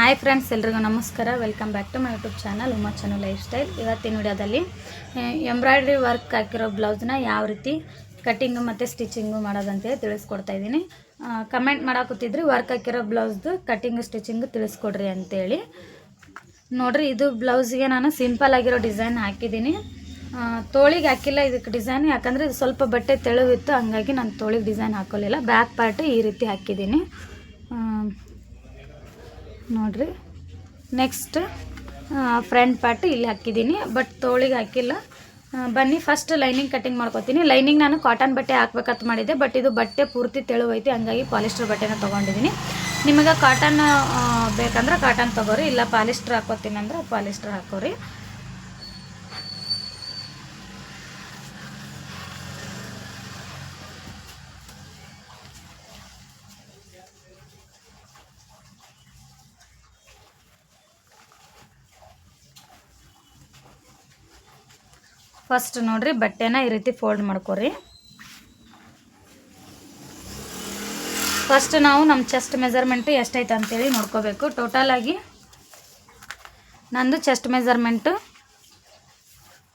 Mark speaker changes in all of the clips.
Speaker 1: Hi friends, ಎಲ್ರಿಗೂ ನಮಸ್ಕಾರ. Welcome back to my YouTube channel, Uma channel lifestyle. ಇವತ್ತಿನ ವಿಡಿಯೋದಲ್ಲಿ ಎಂಬ್ರಾಯ್ಡ್ರಿ ವರ್ಕ್ ಹಾಕಿರೋ ಬ್ಲೌಸ್ನ ಯಾವ ರೀತಿ ಕಟ್ಟಿಂಗು ಮತ್ತು ಸ್ಟಿಚಿಂಗು ಮಾಡೋದಂತೇಳಿ ತಿಳಿಸ್ಕೊಡ್ತಾ ಇದ್ದೀನಿ. ಕಮೆಂಟ್ ಮಾಡಾಕುತ್ತಿದ್ರಿ ವರ್ಕ್ ಹಾಕಿರೋ ಬ್ಲೌಸ್ದು ಕಟ್ಟಿಂಗು, ಸ್ಟಿಚಿಂಗು ತಿಳಿಸ್ಕೊಡ್ರಿ ಅಂತೇಳಿ. ನೋಡ್ರಿ, ಇದು ಬ್ಲೌಸ್ಗೆ ನಾನು ಸಿಂಪಲ್ ಆಗಿರೋ ಡಿಸೈನ್ ಹಾಕಿದ್ದೀನಿ. ತೋಳಿಗೆ ಹಾಕಿಲ್ಲ ಇದಕ್ಕೆ ಡಿಸೈನ್, ಯಾಕಂದರೆ ಇದು ಸ್ವಲ್ಪ ಬಟ್ಟೆ ತೆಳುವಿತ್ತು, ಹಂಗಾಗಿ ನಾನು ತೋಳಿಗೆ ಡಿಸೈನ್ ಹಾಕೋಲಿಲ್ಲ. ಬ್ಯಾಕ್ ಪಾರ್ಟ್ ಈ ರೀತಿ ಹಾಕಿದ್ದೀನಿ. ನೋಡ್ರಿ. ನೆಕ್ಸ್ಟ್ ಫ್ರಂಟ್ ಪಾರ್ಟ್ ಇಲ್ಲಿ ಹಾಕಿದ್ದೀನಿ. ಬಟ್ ತೋಳಿಗೆ ಹಾಕಿಲ್ಲ. ಬನ್ನಿ ಫಸ್ಟ್ ಲೈನಿಂಗ್ ಕಟಿಂಗ್ ಮಾಡ್ಕೊತೀನಿ. ಲೈನಿಂಗ್ ನಾನು ಕಾಟನ್ ಬಟ್ಟೆ ಹಾಕ್ಬೇಕಂತ ಮಾಡಿದ್ದೆ ಬಟ್ ಇದು ಬಟ್ಟೆ ಪೂರ್ತಿ ತೆಳುವೈತಿ, ಹಂಗಾಗಿ ಪಾಲಿಸ್ಟರ್ ಬಟ್ಟೆನ ತೊಗೊಂಡಿದ್ದೀನಿ. ನಿಮಗೆ ಕಾಟನ್ ಬೇಕಂದ್ರೆ ಕಾಟನ್ ತೊಗೋರಿ, ಇಲ್ಲ ಪಾಲಿಸ್ಟರ್ ಹಾಕೋತೀನಿ ಅಂದ್ರೆ ಪಾಲಿಸ್ಟರ್ ಹಾಕೋರಿ. ಫಸ್ಟ್ ನೋಡಿರಿ ಬಟ್ಟೆನ ಈ ರೀತಿ ಫೋಲ್ಡ್ ಮಾಡ್ಕೊರಿ. ಫಸ್ಟ್ ನಾವು ನಮ್ಮ ಚೆಸ್ಟ್ ಮೆಜರ್ಮೆಂಟು ಎಷ್ಟೈತೆ ಅಂತೇಳಿ ನೋಡ್ಕೋಬೇಕು. ಟೋಟಲ್ ಆಗಿ ನಂದು ಚೆಸ್ಟ್ ಮೆಜರ್ಮೆಂಟು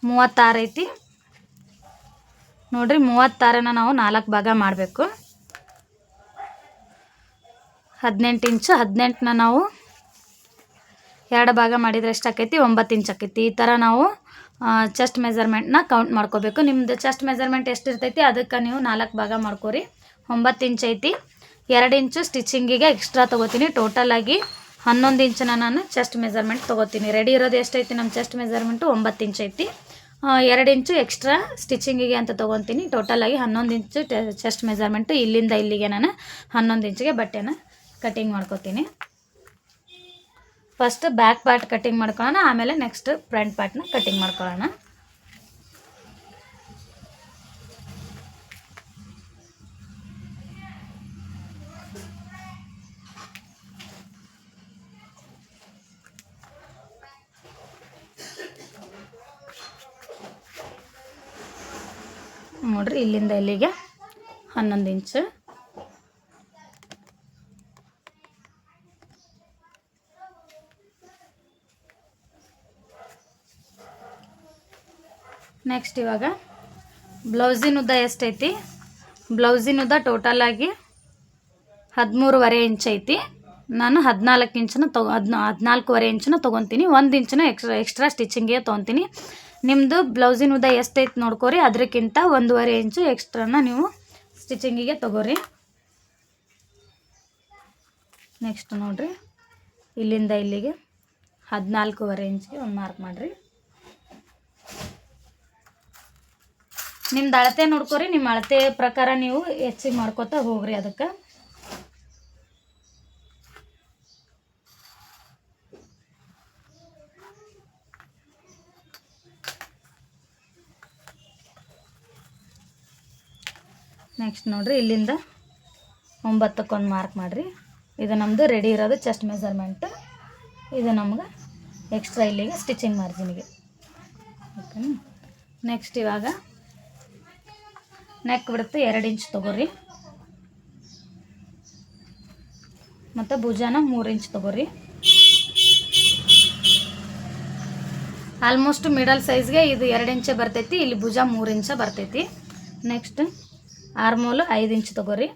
Speaker 1: ಮೂವತ್ತಾರು ಐತಿ. ನೋಡ್ರಿ ಮೂವತ್ತಾರನ ನಾವು ನಾಲ್ಕು ಭಾಗ ಮಾಡಬೇಕು. ಹದಿನೆಂಟು ಇಂಚು ಹದಿನೆಂಟನ್ನ ನಾವು ಎರಡು ಭಾಗ ಮಾಡಿದರೆ ಎಷ್ಟು ಆಕೈತಿ? ಒಂಬತ್ತು ಇಂಚ್ ಆಕೈತಿ. ಈ ಥರ ನಾವು ಚೆಸ್ಟ್ ಮೆಜರ್ಮೆಂಟ್ನ ಕೌಂಟ್ ಮಾಡ್ಕೋಬೇಕು. ನಿಮ್ದು ಚೆಸ್ಟ್ ಮೆಜರ್ಮೆಂಟ್ ಎಷ್ಟು ಇರ್ತೈತಿ ಅದಕ್ಕೆ ನೀವು ನಾಲ್ಕು ಭಾಗ ಮಾಡ್ಕೋರಿ. ಒಂಬತ್ತು ಇಂಚ್ ಐತಿ. ಎರಡು ಇಂಚು ಸ್ಟಿಚಿಂಗಿಗೆ ಎಕ್ಸ್ಟ್ರಾ ತೊಗೋತೀನಿ. ಟೋಟಲಾಗಿ ಹನ್ನೊಂದು ಇಂಚನ ನಾನು ಚೆಸ್ಟ್ ಮೆಜರ್ಮೆಂಟ್ ತೊಗೋತೀನಿ. ರೆಡಿ ಇರೋದು ಎಷ್ಟೈತಿ ನಮ್ಮ ಚೆಸ್ಟ್ ಮೆಜರ್ಮೆಂಟು ಒಂಬತ್ತು ಇಂಚ್ ಐತಿ. ಎರಡು ಇಂಚು ಎಕ್ಸ್ಟ್ರಾ ಸ್ಟಿಚಿಂಗಿಗೆ ಅಂತ ತೊಗೊತೀನಿ. ಟೋಟಲಾಗಿ ಹನ್ನೊಂದು ಇಂಚು ಚೆಸ್ಟ್ ಮೆಜರ್ಮೆಂಟು ಇಲ್ಲಿಂದ ಇಲ್ಲಿಗೆ ನಾನು ಹನ್ನೊಂದು ಇಂಚಿಗೆ ಬಟ್ಟೆನ ಕಟ್ಟಿಂಗ್ ಮಾಡ್ಕೋತೀನಿ. ಫಸ್ಟ್ ಬ್ಯಾಕ್ ಪಾರ್ಟ್ ಕಟ್ಟಿಂಗ್ ಮಾಡ್ಕೊಳ್ಳೋಣ, ಆಮೇಲೆ ನೆಕ್ಸ್ಟ್ ಫ್ರಂಟ್ ಪಾರ್ಟ್ನ ಕಟ್ಟಿಂಗ್ ಮಾಡ್ಕೊಳ್ಳೋಣ. ನೋಡ್ರಿ ಇಲ್ಲಿಂದ ಇಲ್ಲಿಗೆ ಹನ್ನೊಂದು ಇಂಚು ನೆಕ್ಸ್ಟ್ ಇವಾಗ ಬ್ಲೌಸಿನ ಉದ್ದ ಎಷ್ಟೈತಿ? ಬ್ಲೌಸಿನ ಉದ್ದ ಟೋಟಲ್ ಆಗಿ ಹದಿಮೂರುವರೆ ಇಂಚ್ ಐತಿ. ನಾನು ಹದಿನಾಲ್ಕು ಇಂಚನ ತಗೊ ಹದಿನಾ ಹದಿನಾಲ್ಕೂವರೆ ಇಂಚನ ತೊಗೊತೀನಿ. ಒಂದು ಇಂಚನ ಎಕ್ಸ್ಟ್ರಾ ಎಕ್ಸ್ಟ್ರಾ ಸ್ಟಿಚಿಂಗಿಗೆ ತೊಗೊತೀನಿ. ನಿಮ್ಮದು ಬ್ಲೌಸಿನ ಉದ್ದ ಎಷ್ಟೈತಿ ನೋಡ್ಕೋರಿ. ಅದಕ್ಕಿಂತ ಒಂದೂವರೆ ಇಂಚು ಎಕ್ಸ್ಟ್ರಾನ ನೀವು ಸ್ಟಿಚಿಂಗಿಗೆ ತೊಗೋರಿ. ನೆಕ್ಸ್ಟ್ ನೋಡಿರಿ. ಇಲ್ಲಿಂದ ಇಲ್ಲಿಗೆ ಹದಿನಾಲ್ಕೂವರೆ ಇಂಚಿಗೆ ಒಂದು ಮಾರ್ಕ್ ಮಾಡಿರಿ. ನಿಮ್ದು ಅಳತೆ ನೋಡ್ಕೊರಿ ನಿಮ್ಮ ಅಳತೆ ಪ್ರಕಾರ ನೀವು ಹೆಚ್ಚಿಗೆ ಮಾಡ್ಕೋತಾ ಹೋಗ್ರಿ ಅದಕ್ಕೆ. ನೆಕ್ಸ್ಟ್ ನೋಡ್ರಿ, ಇಲ್ಲಿಂದ ಒಂಬತ್ತಕ್ಕೊಂದು ಮಾರ್ಕ್ ಮಾಡಿರಿ. ಇದು ನಮ್ಮದು ರೆಡಿ ಇರೋದು ಚೆಸ್ಟ್ ಮೆಜರ್ಮೆಂಟ್ ಇದು ನಮ್ಗೆ ಎಕ್ಸ್ಟ್ರಾ ಇಲ್ಲಿಗೆ ಸ್ಟಿಚಿಂಗ್ ಮಾರ್ಜಿನಿಗೆ ಓಕೆ ನೆಕ್ಸ್ಟ್ ಇವಾಗ ನೆಕ್ ಬಿಡುತ್ತೆ ಎರಡು ಇಂಚ್ ತೊಗೋರಿ. ಮತ್ತು ಭುಜಾನ ಮೂರು ಇಂಚ್ ತೊಗೋರಿ. ಆಲ್ಮೋಸ್ಟ್ ಮಿಡಲ್ ಸೈಜ್ಗೆ ಇದು ಎರಡು ಇಂಚೆ ಬರ್ತೈತಿ, ಇಲ್ಲಿ ಭುಜ ಮೂರು ಇಂಚ ಬರ್ತೈತಿ. ನೆಕ್ಸ್ಟ್ ಆರ್ಮೋಲು ಐದು ಇಂಚ್ ತೊಗೋರಿ.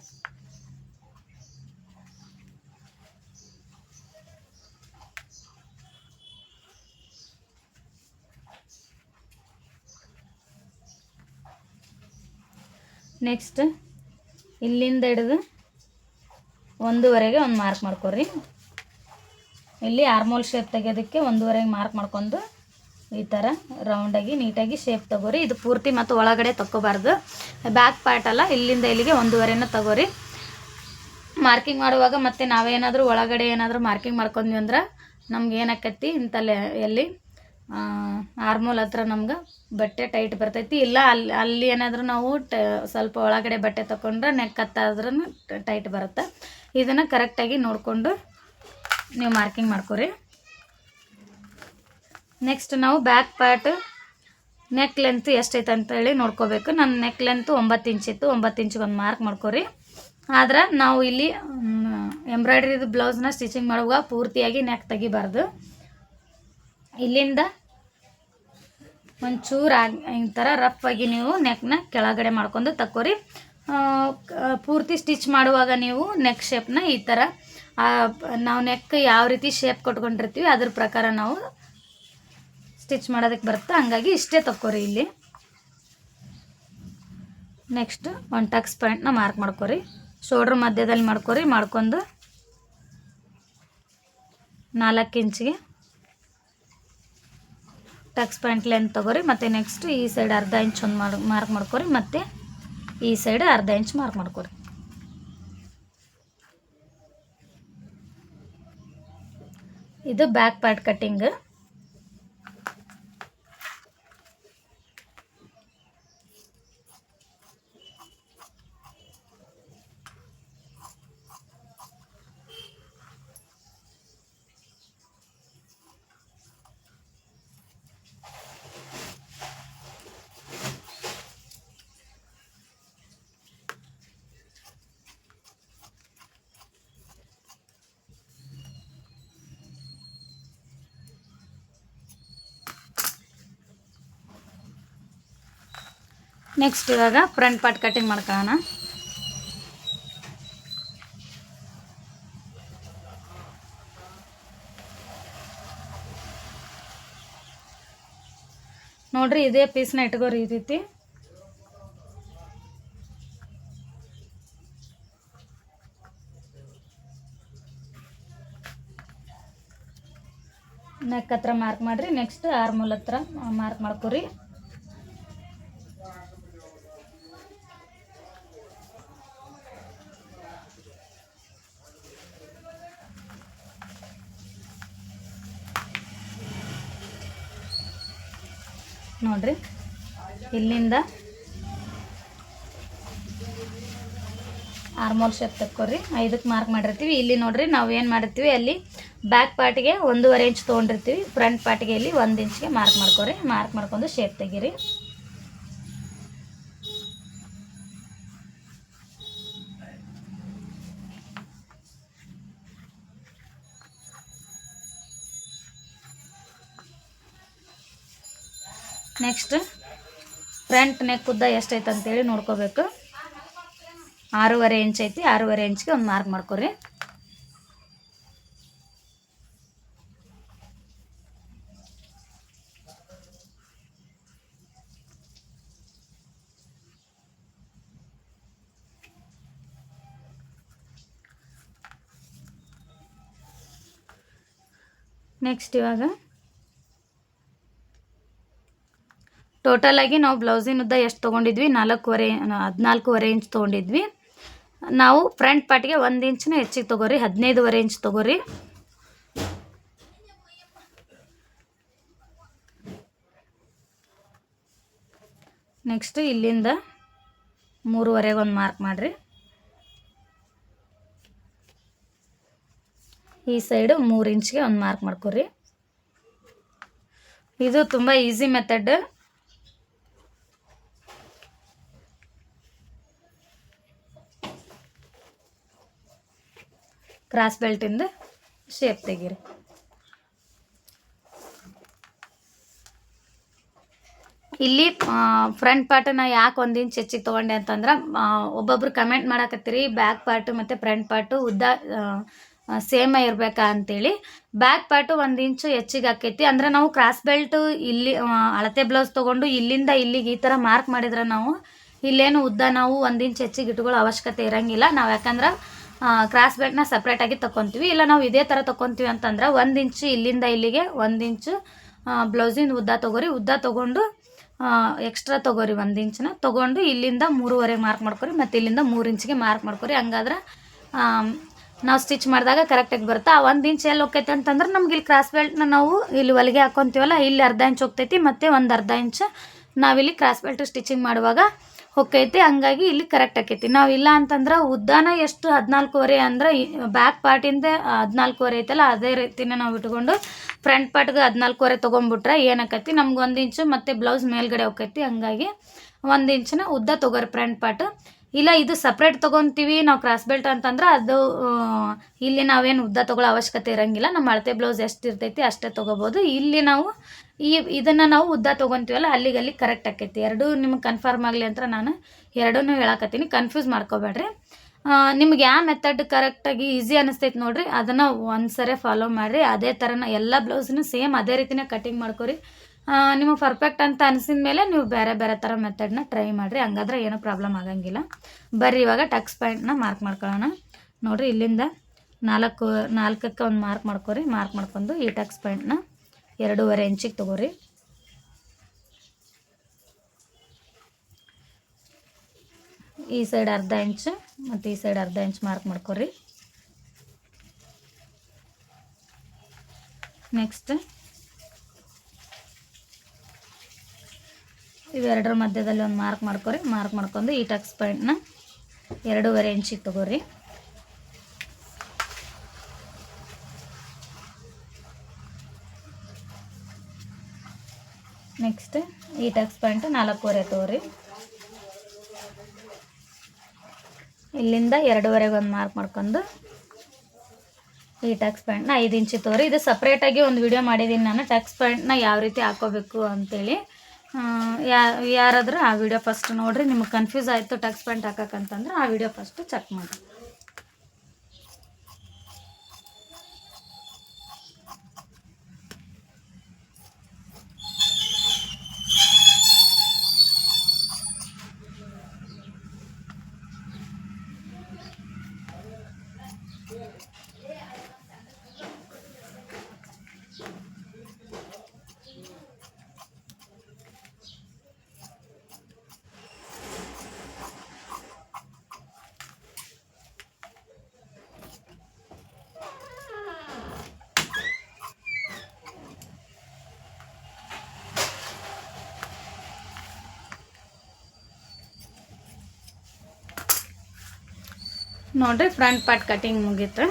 Speaker 1: ನೆಕ್ಸ್ಟ್ ಇಲ್ಲಿಂದ ಹಿಡಿದು ಒಂದೂವರೆಗೆ ಒಂದು ಮಾರ್ಕ್ ಮಾಡ್ಕೊರಿ ಇಲ್ಲಿ ಆರ್ಮೋಲ್ ಶೇಪ್ ತೆಗೆಯೋದಕ್ಕೆ ಒಂದೂವರೆಗೆ ಮಾರ್ಕ್ ಮಾಡ್ಕೊಂಡು ಈ ಥರ ರೌಂಡಾಗಿ ನೀಟಾಗಿ ಶೇಪ್ ತಗೋರಿ. ಇದು ಪೂರ್ತಿ ಮತ್ತು ಒಳಗಡೆ ತಗೋಬಾರ್ದು ಬ್ಯಾಕ್ ಪಾರ್ಟ್ ಅಲ್ಲ, ಇಲ್ಲಿಂದ ಇಲ್ಲಿಗೆ ಒಂದೂವರೆನ ತಗೋರಿ. ಮಾರ್ಕಿಂಗ್ ಮಾಡುವಾಗ ಮತ್ತೆ ನಾವೇನಾದರೂ ಒಳಗಡೆ ಏನಾದರೂ ಮಾರ್ಕಿಂಗ್ ಮಾಡ್ಕೊಂಡ್ವಿ ಅಂದ್ರೆ ನಮ್ಗೆ ಏನಾಕೈತಿ ಇಂಥಲ್ಲೇ ಎಲ್ಲಿ ಆರ್ಮೋಲ್ ಹತ್ರ ನಮ್ಗೆ ಬಟ್ಟೆ ಟೈಟ್ ಬರ್ತೈತಿ. ಇಲ್ಲ ಅಲ್ಲಿ ಅಲ್ಲಿ ಏನಾದರೂ ನಾವು ಟ, ಸ್ವಲ್ಪ ಒಳಗಡೆ ಬಟ್ಟೆ ತಕೊಂಡ್ರೆ ನೆಕ್ ಹತ್ತಾದ್ರೂ ಟೈಟ್ ಬರುತ್ತೆ. ಇದನ್ನು ಕರೆಕ್ಟಾಗಿ ನೋಡಿಕೊಂಡು ನೀವು ಮಾರ್ಕಿಂಗ್ ಮಾಡ್ಕೊರಿ. ನೆಕ್ಸ್ಟ್ ನಾವು ಬ್ಯಾಕ್ ಪಾರ್ಟ್ ನೆಕ್ ಲೆಂತ್ ಎಷ್ಟೈತೆ ಅಂತೇಳಿ ನೋಡ್ಕೋಬೇಕು. ನನ್ನ ನೆಕ್ ಲೆಂತ್ ಒಂಬತ್ತು ಇಂಚ್ ಇತ್ತು, ಒಂಬತ್ತು ಇಂಚಿಗೆ ಒಂದು ಮಾರ್ಕ್ ಮಾಡ್ಕೊರಿ. ಆದ್ರೆ ನಾವು ಇಲ್ಲಿ ಎಂಬ್ರಾಯ್ಡ್ರಿದು ಬ್ಲೌಸ್ನ ಸ್ಟಿಚಿಂಗ್ ಮಾಡುವಾಗ ಪೂರ್ತಿಯಾಗಿ ನೆಕ್ ತೆಗಿಬಾರ್ದು. ಇಲ್ಲಿಂದ ಒಂಚೂರು ಈ ಥರ ರಫ್ ಆಗಿ ನೀವು ನೆಕ್ನ ಕೆಳಗಡೆ ಮಾಡ್ಕೊಂಡು ತಕ್ಕೋರಿ. ಪೂರ್ತಿ ಸ್ಟಿಚ್ ಮಾಡುವಾಗ ನೀವು ನೆಕ್ ಶೇಪ್ನ ಈ ಥರ ನಾವು ನೆಕ್ ಯಾವ ರೀತಿ ಶೇಪ್ ಕೊಟ್ಕೊಂಡಿರ್ತೀವಿ ಅದ್ರ ಪ್ರಕಾರ ನಾವು ಸ್ಟಿಚ್ ಮಾಡೋದಕ್ಕೆ ಬರುತ್ತೆ? ಹಂಗಾಗಿ ಇಷ್ಟೇ ತಕ್ಕೋರಿ ಇಲ್ಲಿ. ನೆಕ್ಸ್ಟ್ ಒಂದು ಟಕ್ಸ್ ಪಾಯಿಂಟ್ನ ಮಾರ್ಕ್ ಮಾಡ್ಕೊರಿ. ಶೋಲ್ಡ್ರ್ ಮಧ್ಯದಲ್ಲಿ ಮಾಡ್ಕೊರಿ, ಮಾಡ್ಕೊಂಡು ನಾಲ್ಕು ಇಂಚಿಗೆ ಟಕ್ಸ್ ಪ್ಯಾಂಟ್ ಲೆಂತ್ ತಗೋರಿ, ಮತ್ತು ನೆಕ್ಸ್ಟ್ ಈ ಸೈಡ್ ಅರ್ಧ ಇಂಚ್ ಒಂದು ಮಾರ್ಕ್ ಮಾಡ್ಕೊರಿ, ಮತ್ತು ಈ ಸೈಡ್ ಅರ್ಧ ಇಂಚ್ ಮಾರ್ಕ್ ಮಾಡ್ಕೊರಿ. ಇದು ಬ್ಯಾಕ್ ಪ್ಯಾಟ್ ಕಟ್ಟಿಂಗ್ ನೆಕ್ಸ್ಟ್ ಇವಾಗ ಫ್ರಂಟ್ ಪಾರ್ಟ್ ಕಟ್ಟಿಂಗ್ ಮಾಡ್ಕೊಳ್ಳೋಣ. ನೋಡ್ರಿ ಇದೇ ಪೀಸ್ನ ಇಟ್ಕೋರಿ ಈ ರೀತಿ. ನೆಕ್ ಹತ್ರ ಮಾರ್ಕ್ ಮಾಡ್ರಿ. ನೆಕ್ಸ್ಟ್ ಆರ್ಮೂಲ್ ಹತ್ರ ಮಾರ್ಕ್ ಮಾಡ್ಕೊರಿ. ನೋಡ್ರಿ. ಇಲ್ಲಿಂದ ಆರ್ಮೋಲ್ ಶೇಪ್ ತಕ್ಕೋರಿ ಐದಕ್ಕೆ ಮಾರ್ಕ್ ಮಾಡಿರ್ತೀವಿ. ಇಲ್ಲಿ ನೋಡ್ರಿ ನಾವು ಏನು ಮಾಡಿರ್ತೀವಿ, ಅಲ್ಲಿ ಬ್ಯಾಕ್ ಪಾರ್ಟಿಗೆ ಒಂದೂವರೆ ಇಂಚ್ ತೊಗೊಂಡಿರ್ತೀವಿ. ಫ್ರಂಟ್ ಪಾರ್ಟಿಗೆ ಇಲ್ಲಿ ಒಂದು ಇಂಚ್ಗೆ ಮಾರ್ಕ್ ಮಾಡ್ಕೊರಿ ಮಾರ್ಕ್ ಮಾಡ್ಕೊಂಡು ಶೇಪ್ ತೆಗೀರಿ. ನೆಕ್ಸ್ಟ್ ಫ್ರಂಟ್ ನೆಕ್ ಉದ್ದ ಎಷ್ಟೈತೆ ಅಂತೇಳಿ ನೋಡ್ಕೋಬೇಕು. ಆರೂವರೆ ಇಂಚ್ ಐತಿ, ಆರೂವರೆ ಇಂಚ್ಗೆ ಒಂದು ಮಾರ್ಕ್ ಮಾಡ್ಕೊರಿ. ನೆಕ್ಸ್ಟ್ ಇವಾಗ ಟೋಟಲ್ ಆಗಿ ನಾವು ಬ್ಲೌಸಿನ ಉದ್ದ ಎಷ್ಟು ತೊಗೊಂಡಿದ್ವಿ? ನಾಲ್ಕೂವರೆ, ಹದಿನಾಲ್ಕೂವರೆ ಇಂಚ್ ತೊಗೊಂಡಿದ್ವಿ. ನಾವು ಫ್ರಂಟ್ ಪಾರ್ಟಿಗೆ ಒಂದು ಇಂಚ್ನ ಹೆಚ್ಚಿಗೆ ತೊಗೋರಿ, ಹದಿನೈದುವರೆ ಇಂಚ್ ತೊಗೋರಿ. ನೆಕ್ಸ್ಟ್ ಇಲ್ಲಿಂದ ಮೂರುವರೆಗೆ ಒಂದು ಮಾರ್ಕ್ ಮಾಡಿರಿ. ಈ ಸೈಡು ಮೂರು ಇಂಚ್ಗೆ ಒಂದು ಮಾರ್ಕ್ ಮಾಡ್ಕೊರಿ. ಇದು ತುಂಬ ಈಸಿ ಮೆಥಡ್ ಕ್ರಾಸ್ ಬೆಲ್ಟಿಂದ ಶೇಪ್ ತೆಗೀರಿ. ಇಲ್ಲಿ ಫ್ರಂಟ್ ಪಾರ್ಟನ್ನ ಯಾಕೆ ಒಂದು ಇಂಚ್ ಹೆಚ್ಚಿಗೆ ತೊಗೊಂಡೆ ಅಂತಂದ್ರೆ ಒಬ್ಬೊಬ್ರು ಕಮೆಂಟ್ ಮಾಡಕತ್ತೀರಿ ಬ್ಯಾಕ್ ಪಾರ್ಟು ಮತ್ತು ಫ್ರಂಟ್ ಪಾರ್ಟು ಉದ್ದ ಸೇಮ ಇರಬೇಕಾ ಅಂತೇಳಿ. ಬ್ಯಾಕ್ ಪಾರ್ಟು ಒಂದು ಇಂಚು ಹೆಚ್ಚಿಗೆ ಆಕೈತಿ. ಅಂದ್ರೆ ನಾವು ಕ್ರಾಸ್ ಬೆಲ್ಟು ಇಲ್ಲಿ ಅಳತೆ ಬ್ಲೌಸ್ ತೊಗೊಂಡು ಇಲ್ಲಿಂದ ಇಲ್ಲಿಗೆ ಈ ಥರ ಮಾರ್ಕ್ ಮಾಡಿದ್ರೆ ನಾವು ಇಲ್ಲೇನು ಉದ್ದ ನಾವು ಒಂದು ಇಂಚ್ ಹೆಚ್ಚಿಗೆ ಇಟ್ಕೊಳ್ಳೋ ಅವಶ್ಯಕತೆ ಇರಂಗಿಲ್ಲ. ನಾವು ಯಾಕಂದ್ರೆ ಕ್ರಾಸ್ ಬೆಲ್ಟ್ನ ಸಪ್ರೇಟಾಗಿ ತಗೊಂತೀವಿ ಇಲ್ಲ ನಾವು ಇದೇ ಥರ ತೊಗೊಂತೀವಿ ಅಂತಂದ್ರೆ ಒಂದು ಇಂಚು ಇಲ್ಲಿಂದ ಇಲ್ಲಿಗೆ, ಒಂದು ಇಂಚು ಬ್ಲೌಸಿನ ಉದ್ದ ತೊಗೋರಿ. ಉದ್ದ ತೊಗೊಂಡು ಎಕ್ಸ್ಟ್ರಾ ತೊಗೋರಿ ಒಂದು ಇಂಚನ್ನ ತೊಗೊಂಡು ಇಲ್ಲಿಂದ ಮೂರುವರೆಗೆ ಮಾರ್ಕ್ ಮಾಡ್ಕೊರಿ, ಮತ್ತು ಇಲ್ಲಿಂದ ಮೂರು ಇಂಚಿಗೆ ಮಾರ್ಕ್ ಮಾಡ್ಕೊರಿ. ಹಂಗಾದ್ರೆ ನಾವು ಸ್ಟಿಚ್ ಮಾಡಿದಾಗ ಕರೆಕ್ಟಾಗಿ ಬರುತ್ತೆ. ಆ ಒಂದು ಇಂಚ್ ಎಲ್ಲಿ ಹೋಗ್ತೈತೆ ಅಂತಂದ್ರೆ ನಮ್ಗೆ ಇಲ್ಲಿ ಕ್ರಾಸ್ ಬೆಲ್ಟ್ನ ನಾವು ಇಲ್ಲಿ ಹೊಲಿಗೆ ಹಾಕೊತೀವಲ್ಲ, ಇಲ್ಲಿ ಅರ್ಧ ಇಂಚ್ ಹೋಗ್ತೈತಿ, ಮತ್ತು ಒಂದು ಅರ್ಧ ಇಂಚ್ ನಾವಿಲ್ಲಿ ಕ್ರಾಸ್ ಬೆಲ್ಟ್ ಸ್ಟಿಚಿಂಗ್ ಮಾಡುವಾಗ ಹೊಕ್ಕೈತಿ, ಹಂಗಾಗಿ ಇಲ್ಲಿ ಕರೆಕ್ಟ್ ಆಕೈತಿ. ನಾವು ಇಲ್ಲ ಅಂತಂದ್ರೆ ಉದ್ದಾನ ಎಷ್ಟು ಹದಿನಾಲ್ಕೂವರೆ ಅಂದ್ರೆ ಬ್ಯಾಕ್ ಪಾರ್ಟಿಂದ ಹದಿನಾಲ್ಕೂವರೆ ಐತಲ್ಲ, ಅದೇ ರೀತಿನೇ ನಾವು ಇಟ್ಕೊಂಡು ಫ್ರಂಟ್ ಪಾರ್ಟ್ಗೆ ಹದಿನಾಲ್ಕೂವರೆ ತೊಗೊಂಡ್ಬಿಟ್ರೆ ಏನಾಕೈತಿ, ನಮ್ಗೆ ಒಂದು ಇಂಚು ಮತ್ತು ಬ್ಲೌಸ್ ಮೇಲ್ಗಡೆ ಹೋಕೈತಿ ಹಂಗಾಗಿ ಒಂದು ಇಂಚಿನ ಉದ್ದ ತೊಗೋರಿ ಫ್ರಂಟ್ ಪಾರ್ಟ್ ಇಲ್ಲ ಇದು ಸಪ್ರೇಟ್ ತೊಗೊತೀವಿ, ನಾವು ಕ್ರಾಸ್ ಬೆಲ್ಟ್ ಅಂತಂದ್ರೆ ಅದು, ಇಲ್ಲಿ ನಾವೇನು ಉದ್ದ ತೊಗೊಳ್ಳೋ ಅವಶ್ಯಕತೆ ಇರೋಂಗಿಲ್ಲ, ನಮ್ಮ ಅಳತೆ ಬ್ಲೌಸ್ ಎಷ್ಟು ಇರ್ತೈತಿ ಅಷ್ಟೇ ತೊಗೋಬೋದು. ಇಲ್ಲಿ ನಾವು ಈ ಇದನ್ನು ನಾವು ಉದ್ದ ತೊಗೊತೀವಲ್ಲ, ಅಲ್ಲಿಗೆ ಅಲ್ಲಿ ಕರೆಕ್ಟ್ ಆಕೈತಿ. ಎರಡೂ ನಿಮ್ಗೆ ಕನ್ಫರ್ಮ್ ಆಗಲಿ ಅಂತ ನಾನು ಎರಡೂ ಹೇಳಕತ್ತೀನಿ. ಕನ್ಫ್ಯೂಸ್ ಮಾಡ್ಕೋಬೇಡ್ರಿ. ನಿಮ್ಗೆ ಯಾವ ಮೆಥಡ್ ಕರೆಕ್ಟಾಗಿ ಈಸಿ ಅನಿಸ್ತೈತೆ ನೋಡಿರಿ, ಅದನ್ನು ಒಂದು ಸರಿ ಫಾಲೋ ಮಾಡಿರಿ. ಅದೇ ಥರನ ಎಲ್ಲ ಬ್ಲೌಸ್ನು ಸೇಮ್ ಅದೇ ರೀತಿನೇ ಕಟಿಂಗ್ ಮಾಡ್ಕೊರಿ. ನಿಮಗೆ ಪರ್ಫೆಕ್ಟ್ ಅಂತ ಅನಿಸಿದ ಮೇಲೆ ನೀವು ಬೇರೆ ಬೇರೆ ಥರ ಮೆಥಡ್ನ ಟ್ರೈ ಮಾಡಿರಿ. ಹಂಗಾದ್ರೆ ಏನೂ ಪ್ರಾಬ್ಲಮ್ ಆಗಂಗಿಲ್ಲ. ಬರ್ರಿ ಇವಾಗ ಟಕ್ಸ್ ಪಾಯಿಂಟ್ನ ಮಾರ್ಕ್ ಮಾಡ್ಕೊಳ್ಳೋಣ. ನೋಡಿರಿ ಇಲ್ಲಿಂದ ನಾಲ್ಕು ನಾಲ್ಕಕ್ಕೆ ಒಂದು ಮಾರ್ಕ್ ಮಾಡ್ಕೋರಿ. ಮಾರ್ಕ್ ಮಾಡ್ಕೊಂಡು ಈ ಟಕ್ಸ್ ಪಾಯಿಂಟ್ನ ಎರಡೂವರೆ ಇಂಚಿಗೆ ತೊಗೋರಿ. ಈ ಸೈಡ್ ಅರ್ಧ ಇಂಚ್ ಮತ್ತು ಈ ಸೈಡ್ ಅರ್ಧ ಇಂಚ್ ಮಾರ್ಕ್ ಮಾಡ್ಕೊರಿ. ನೆಕ್ಸ್ಟ್ ಇವೆರಡರ ಮಧ್ಯದಲ್ಲಿ ಒಂದು ಮಾರ್ಕ್ ಮಾಡ್ಕೊರಿ. ಮಾರ್ಕ್ ಮಾಡ್ಕೊಂಡು ಈ ಟಕ್ಸ್ ಪಾಯಿಂಟ್ನ ಎರಡೂವರೆ ಇಂಚಿಗೆ ತಗೋರಿ. ನೆಕ್ಸ್ಟ್ ಈ ಟಕ್ಸ್ ಪಾಯಿಂಟ್ ನಾಲ್ಕೂವರೆ ತಗೋರಿ ಇಲ್ಲಿಂದ ಎರಡೂವರೆಗೆ ಒಂದು ಮಾರ್ಕ್ ಮಾಡ್ಕೊಂಡು ಈ ಟಕ್ಸ್ ಪ್ಯಾಂಟ್ನ ಐದು ಇಂಚಿ ತೋರಿ. ಇದು ಸಪ್ರೇಟಾಗಿ ಒಂದು ವಿಡಿಯೋ ಮಾಡಿದ್ದೀನಿ ನಾನು. ಟಕ್ಸ್ ಪ್ಯಾಂಟ್ನ ಯಾವ ರೀತಿ ಹಾಕೋಬೇಕು ಅಂತೇಳಿ. ಯಾ, ಯಾರಾದರೂ ಆ ವಿಡಿಯೋ ಫಸ್ಟ್ ನೋಡಿರಿ. ನಿಮ್ಗೆ ಕನ್ಫ್ಯೂಸ್ ಆಯಿತು ಟಕ್ಸ್ ಪ್ಯಾಂಟ್ ಹಾಕಕ್ಕಂತಂದ್ರೆ ಆ ವಿಡಿಯೋ ಫಸ್ಟು ಚೆಕ್ ಮಾಡಿ. ನೋಡ್ರಿ ಫ್ರಂಟ್ ಪಾರ್ಟ್ ಕಟಿಂಗ್ ಮುಗೀತು.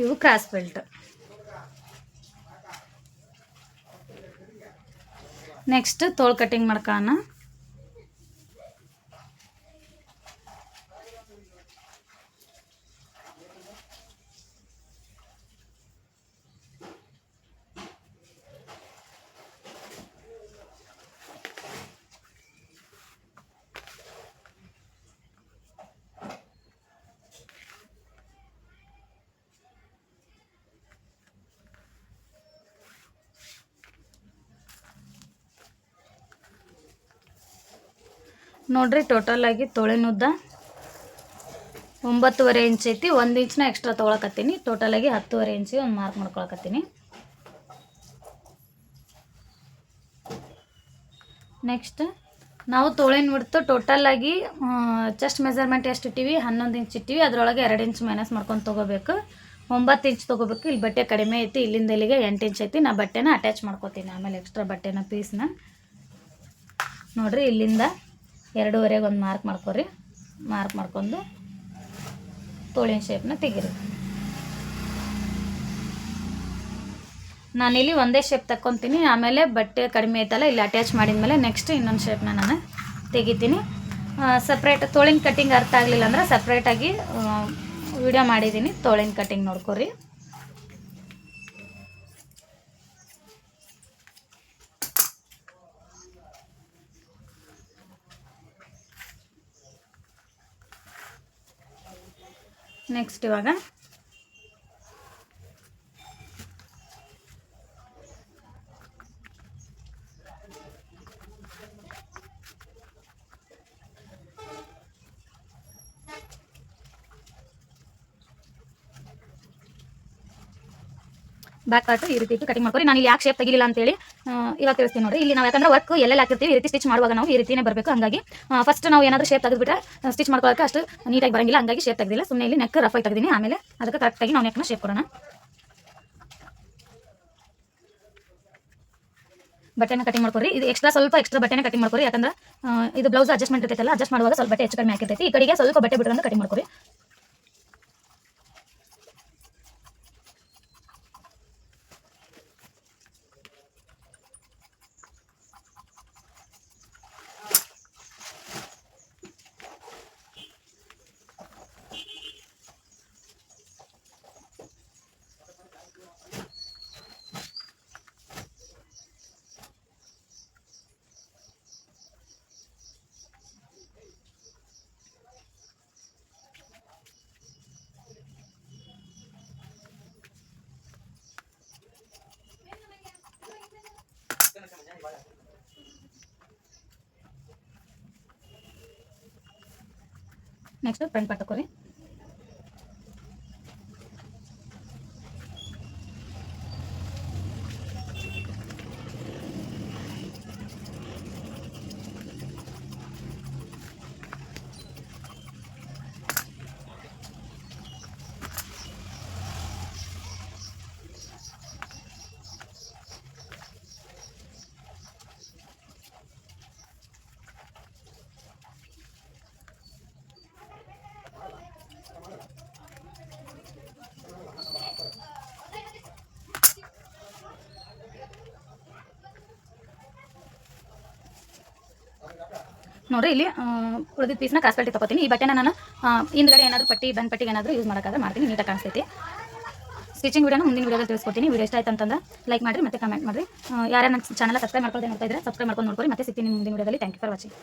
Speaker 1: ಇವು ಕ್ರಾಸ್ ಬೆಲ್ಟ್ ನೆಕ್ಸ್ಟ್ ತೋಳು ಕಟಿಂಗ್ ಮಾಡ್ಕೊಳ್ಳೋಣ ನೋಡ್ರಿ ಟೋಟಲ್ ಆಗಿ ತೋಳಿನ ಉದ್ದ ಒಂಬತ್ತುವರೆ ಇಂಚ್ ಐತಿ, ಒಂದು ಇಂಚ್ನ ಎಕ್ಸ್ಟ್ರಾ ತೊಗೊಳಕತ್ತೀನಿ. ಟೋಟಲ್ ಆಗಿ ಹತ್ತುವರೆ ಇಂಚಿಗೆ ಒಂದು ಮಾರ್ಕ್ ಮಾಡ್ಕೊಳಕತ್ತೀನಿ. ನೆಕ್ಸ್ಟ್ ನಾವು ತೋಳಿನ ಬಿಡ್ತು ಆಗಿ ಚೆಸ್ಟ್ ಮೆಜರ್ಮೆಂಟ್ ಎಷ್ಟು ಇಟ್ಟಿವಿ? ಹನ್ನೊಂದು ಇಂಚ್ ಇಟ್ಟಿವಿ. ಅದರೊಳಗೆ ಎರಡು ಇಂಚ್ ಮೈನಸ್ ಮಾಡ್ಕೊಂಡು ತೊಗೋಬೇಕು. ಒಂಬತ್ತು ಇಂಚ್ ತೊಗೋಬೇಕು. ಇಲ್ಲಿ ಬಟ್ಟೆ ಕಡಿಮೆ ಐತಿ. ಇಲ್ಲಿಂದ ಇಲ್ಲಿಗೆ ಎಂಟು ಇಂಚ್ ಐತಿ. ನಾ ಬಟ್ಟೆನ ಅಟ್ಯಾಚ್ ಮಾಡ್ಕೋತೀನಿ. ಆಮೇಲೆ ಎಕ್ಸ್ಟ್ರಾ ಬಟ್ಟೆನ ಪೀಸ್ನ ನೋಡ್ರಿ ಇಲ್ಲಿಂದ ಎರಡೂವರೆಗೆ ಒಂದು ಮಾರ್ಕ್ ಮಾಡ್ಕೊರಿ. ಮಾರ್ಕ್ ಮಾಡ್ಕೊಂಡು ತೋಳಿನ ಶೇಪ್ನ ತೆಗೀರಿ. ನಾನಿಲ್ಲಿ ಒಂದೇ ಶೇಪ್ ತಕ್ಕೊತೀನಿ. ಆಮೇಲೆ ಬಟ್ಟೆ ಕಡಿಮೆ ಐತಲ್ಲ, ಇಲ್ಲಿ ಅಟ್ಯಾಚ್ ಮಾಡಿದ್ಮೇಲೆ ನೆಕ್ಸ್ಟ್ ಇನ್ನೊಂದು ಶೇಪ್ನ ನಾನು ತೆಗಿತೀನಿ. ಸಪ್ರೇಟ್ ತೋಳಿನ ಕಟ್ಟಿಂಗ್ ಅರ್ಥ ಆಗಲಿಲ್ಲ ಅಂದ್ರೆ ಸಪ್ರೇಟಾಗಿ ವಿಡಿಯೋ ಮಾಡಿದ್ದೀನಿ. ತೋಳಿನ ಕಟ್ಟಿಂಗ್ ನೋಡ್ಕೊರಿ. ನೆಕ್ಸ್ಟ್ ಇವಾಗ. ಬ್ಯಾಕ್ ಪಾರ್ಟ್ ಈ ರೀತಿ ಕಟಿಂಗ್ ಮಾಡ್ಕೊರಿ ನಾನು ಇಲ್ಲಿ ಯಾಕೆ ಶೇಪ್ ತೆಗಿಲಿಲ್ಲ ಅಂತೇಳಿ. ಇವಾಗ ತಿಳಿಸ್ತೀನಿ ನೋಡಿ ಇಲ್ಲಿ ನಾವು ಯಾಕಂದ್ರೆ ವರ್ಕ್ ಎಲ್ಲೆಲ್ಲ ಹಾಕಿರ್ತೀವಿ, ಈ ರೀತಿ ಸ್ಟಿಚ್ ಮಾಡುವಾಗ ನಾವು ಈ ರೀತಿನೇ ಬರಬೇಕು. ಹಂಗಾಗಿ ಫಸ್ಟ್ ನಾವು ಏನಾದರೂ ಶೇಪ್ ತೆಗೆದುಬಿಟ್ರೆ ಸ್ಟಿಚ್ ಮಾಡ್ಕೊಳ್ಳೋಕೆ ಅಷ್ಟು ನೀಟಾಗಿ ಬರಂಗಿಲ್ಲ. ಹಂಗಾಗಿ ಶೇಪ್ ತೆಗೆದಿಲ್ಲ. ಸುಮ್ಮನೆ ಇಲ್ಲಿ ನೆಕ್ ರಫ್ ಆಗಿ ತೆಗೆದಿನಿ ಆಮೇಲೆ ಅದಕ್ಕೆ ಕರೆಕ್ಟಾಗಿ ನಾವು ನೆಕ್ನ ಶೇಪ್ ಕೊಡೋಣ. ಬಟ್ಟೆನ ಕಟಿಂಗ್ ಮಾಡ್ಕೊರಿ ಇದು ಎಕ್ಸ್ಟ್ರಾ ಸ್ವಲ್ಪ ಎಕ್ಸ್ಟ್ರಾ ಬಟ್ಟೆನ ಕಟಿಂಗ್ ಮಾಡ್ಕೊರಿ ಯಾಕಂದ್ರೆ ಇದು ಬ್ಲೌಸ್ ಅಡ್ಜಸ್ಟ್ಮೆಂಟ್ ಇರ್ತೈತಲ್ಲ ಅಡ್ಜಸ್ಟ್ ಮಾಡುವಾಗ ಸ್ವಲ್ಪ ಬಟ್ಟೆ ಹೆಚ್ಚು ಕಡಿಮೆ ಹಾಕಿರ್ತೈತಿ. ಈ ಕಡೆಗೆ ಸ್ವಲ್ಪ ಬಟ್ಟೆ ಬಿಟ್ಕೊಂಡು ಕಟಿಂಗ್ ಮಾಡ್ಕೊರಿ ನೆಕ್ಸ್ಟ್ ಫ್ರಂಟ್ ಪಾರ್ಟ್ ನೋಡ್ರಿ ಇಲ್ಲಿ ಉಳಿದಿದ್ದ ಪೀಸ್ನ ಕಾಸು ಪಟ್ಟಿ ತಗೋತೀನಿ. ಈ ಬಟ್ಟೆನ ನಾನು ಹಿಂದ್ಗಡೆ ಏನಾದರೂ ಪಟ್ಟಿ, ಬಂದ್ ಪಟ್ಟಿಗೆ ಏನಾದರೂ ಯೂಸ್ ಮಾಡೋಕ್ಕಾದ್ರೆ ಮಾಡ್ತೀನಿ. ನೀಟಾಗಿ ಕಾಣಿಸ್ತೈತಿ. ಸ್ಟಿಚಿಂಗ್ ವೀಡಿಯೋನ ಮುಂದಿನ ವಿಡಿಯೋದಲ್ಲಿ ತಿಳಿಸ್ಕೊಡ್ತೀನಿ. ವೀಡಿಯೋ ಇಷ್ಟ ಆಯ್ತು ಅಂತಂದ್ರೆ ಲೈಕ್ ಮಾಡಿರಿ ಮತ್ತೆ ಕಮೆಂಟ್ ಮಾಡಿರಿ. ಯಾರ್ಯಾರು ನನ್ನ ಚಾನಲ್ ಸಬ್ಸ್ಕ್ರೈಬ್ ಮಾಡ್ಕೊಳ್ಳದೆ ನೋಡ್ತಾ ಇದ್ರೆ ಸಬ್ಸ್ಕ್ರೈಬ್ ಮಾಡ್ಕೊಂಡು ನೋಡ್ಕೊಳ್ಳಿ ಮತ್ತೆ ಸಿಗ್ತೀನಿ ಮುಂದಿನ ವಿಡಿಯೋದಲ್ಲಿ ಥ್ಯಾಂಕ್ ಯು ಫಾರ್ ವಾಚಿಂಗ್